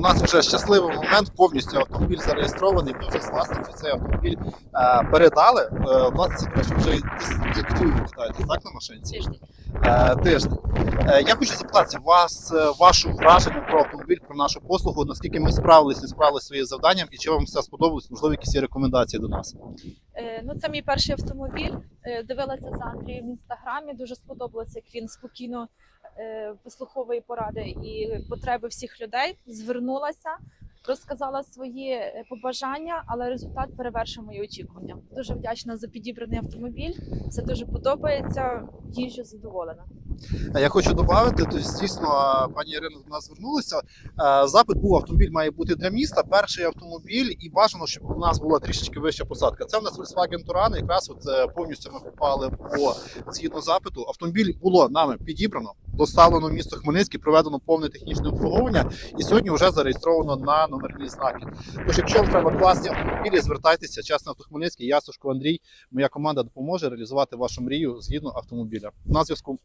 нас вже щасливий момент, повністю автомобіль зареєстрований. Ми вже з власниці цей автомобіль е, передали. Е, власниця каже, що вже як катаєтесь, так на машинці? Тиждень. Е, тиждень. Е, я хочу запитатися вас, е, вашу враження про автомобіль, про нашу послугу, наскільки ми справились, не справились своїм завданням, і чи вам все сподобалось, можливо, якісь є рекомендації до нас. Е, Ну, це мій перший автомобіль. Е, Дивилася за Андрієм в інстаграмі. Дуже сподобалося, як він спокійно вислуховує поради і потреби всіх людей. Звернулася, розказала свої е, побажання, але результат перевершив мої очікування. Дуже вдячна за підібраний автомобіль. Це дуже подобається. Їжджу задоволена. Е, Я хочу додати, тобто, дійсно, е, пані Ірина до нас звернулася. Е, Запит був, автомобіль має бути для міста. Перший автомобіль, і бажано, щоб у нас була трішечки вища посадка. Це в нас Volkswagen Touran, якраз от е, повністю ми попали по згідно запиту. Автомобіль було нами підібрано, доставлено в місто Хмельницький, проведено повне технічне обслуговування, і сьогодні вже зареєстровано на номерні знаки. Тож, якщо вам треба класні автомобілі, звертайтеся. Чесно, авто Хмельницький, я Сушко Андрій. Моя команда допоможе реалізувати вашу мрію згідно автомобіля. На зв'язку.